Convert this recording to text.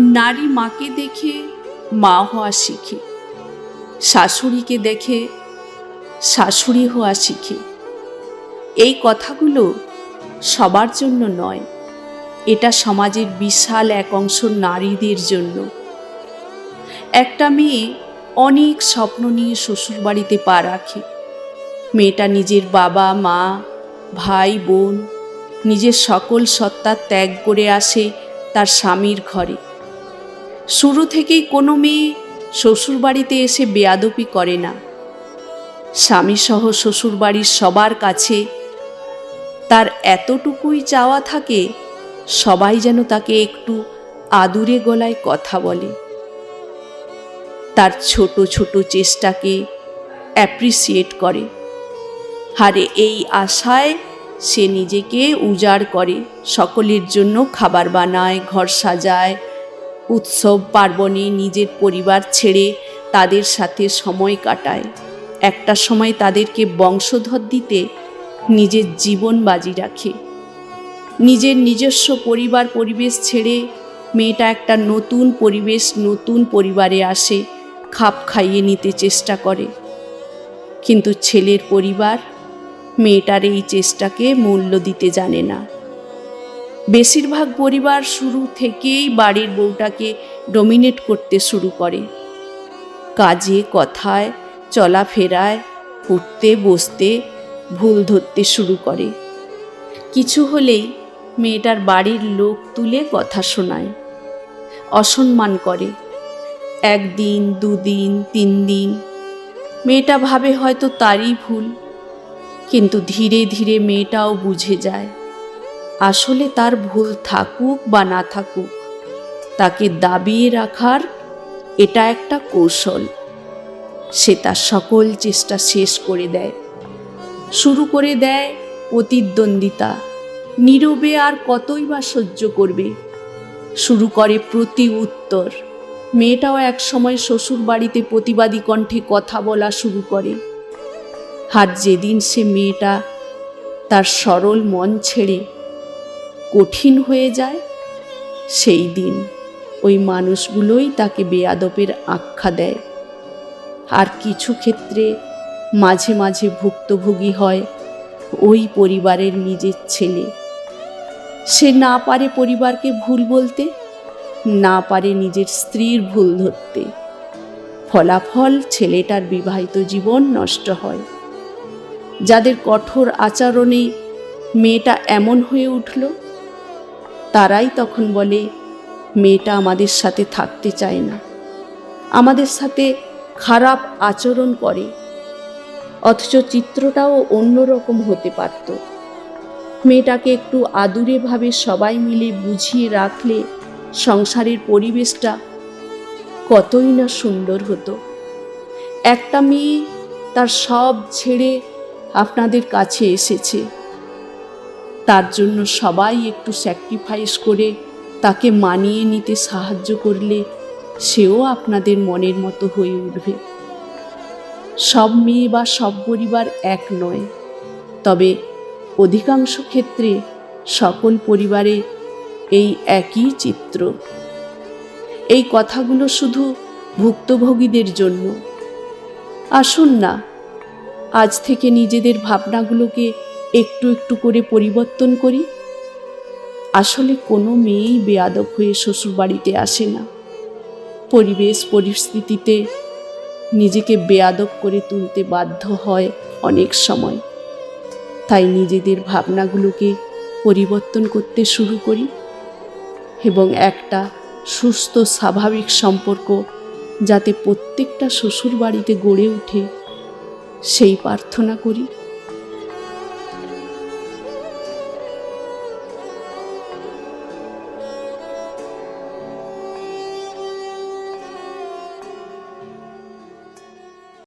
নারী মাকে দেখে, মা হওয়া শিখে। শাশুড়িকে দেখে, শাশুড়ি হওয়া শিখে। এই কথাগুলো সবার জন্য নয়, এটা সমাজের বিশাল এক অংশ নারীদের জন্য। একটা মেয়ে অনেক স্বপ্ন নিয়ে শ্বশুরবাড়িতে পা রাখে। মেয়েটা নিজের বাবা, মা, ভাই, বোন, নিজের সকল সত্তা ত্যাগ করে আসে তার স্বামীর ঘরে। শুরু থেকেই কোনো মেয়ে শ্বশুরবাড়িতে এসে বেয়াদপি করে না। স্বামীসহ শ্বশুরবাড়ির সবার কাছে তার এতটুকুই চাওয়া থাকে, সবাই যেন তাকে একটু আদুরে গলায় কথা বলে। তার ছোট ছোট চেষ্টাকে অ্যাপ্রিসিয়েট করে। হারে এই আশায় সে নিজেকে উজাড় করে, সকলের জন্য খাবার বানায়, ঘর সাজায় উৎসব পার্বণে নিজের পরিবার ছেড়ে তাদের সাথে সময় কাটায়। একটা সময় তাদেরকে বংশধর দিতে নিজের জীবন বাজি রাখে। নিজের নিজস্ব পরিবার পরিবেশ ছেড়ে মেয়েটা একটা নতুন পরিবেশ, নতুন পরিবারে আসে, খাপ খাইয়ে নিতে চেষ্টা করে। কিন্তু ছেলের পরিবার মেয়েটার এই চেষ্টাকে মূল্য দিতে জানে না। বেশিরভাগ পরিবার শুরু থেকেই বাড়ির বউটাকে ডমিনেট করতে শুরু করে। কাজে, কথায়, চলাফেরায় উঠতে বসতে ভুল ধরতে শুরু করে। কিছু হলেই মেয়েটার বাড়ির লোক তুলে কথা শোনায়, অসম্মান করে। একদিন, দুদিন তিন দিন মেয়েটা ভাবে হয়তো তারই ভুল, কিন্তু ধীরে ধীরে মেয়েটাও বুঝে যায়। আসলে তার ভুল থাকুক বা না থাকুক, তাকে দাবিয়ে রাখার এটা একটা কৌশল। সে তার সকল চেষ্টা শেষ করে দেয়, শুরু করে দেয় প্রতিদ্বন্দ্বিতা, নীরবে আর কতই বা সহ্য করবে। শুরু করে প্রতি উত্তর। মেয়েটাও এক সময় শ্বশুর বাড়িতে প্রতিবাদী কণ্ঠে কথা বলা শুরু করে। আর যেদিন সে মেয়েটা তার সরল মন ছেড়ে কঠিন হয়ে যায়, সেই দিন ওই মানুষগুলোই তাকে বেয়াদপের আখ্যা দেয়। আর কিছু ক্ষেত্রে মাঝে মাঝে ভুক্তভোগী হয় ওই পরিবারের নিজের ছেলে। সে না পারে পরিবারকে ভুল বলতে, না পারে নিজের স্ত্রীর ভুল ধরতে। ফলাফল ছেলেটার বিবাহিত জীবন নষ্ট হয়। যাদের কঠোর আচরণে মেয়েটা এমন হয়ে উঠল তারাই তখন বলে, মেয়েটা আমাদের সাথে থাকতে চায় না। আমাদের সাথে খারাপ আচরণ করে। অথচ চিত্রটাও অন্যরকম হতে পারত। মেয়েটাকে একটু আদুরেভাবে সবাই মিলে বুঝিয়ে রাখলে সংসারের পরিবেশটা কতই না সুন্দর হতো। একটা মেয়ে তার সব ছেড়ে আপনাদের কাছে এসেছে। তার জন্য সবাই একটু স্যাক্রিফাইস করে তাকে মানিয়ে নিতে সাহায্য করলে সেও আপনাদের মনের মতো হয়ে উঠবে। সব মেয়ে বা সব পরিবার এক নয়। তবে অধিকাংশ ক্ষেত্রে সকল পরিবারে এই একই চিত্র। এই কথাগুলো শুধু ভুক্তভোগীদের জন্য। আসুন না, আজ থেকে নিজেদের ভাবনাগুলোকে একটু একটু করে পরিবর্তন করি। আসলে কোনো মেয়েই বেয়াদব হয়ে শ্বশুরবাড়িতে আসে না। পরিবেশ পরিস্থিতিতে নিজেকে বেয়াদব করে তুলতে বাধ্য হয় অনেক সময়। তাই নিজেদের ভাবনাগুলোকে পরিবর্তন করতে শুরু করি এবং একটা সুস্থ, স্বাভাবিক সম্পর্ক যাতে প্রত্যেকটা শ্বশুর বাড়িতে গড়ে ওঠে সেই প্রার্থনা করি।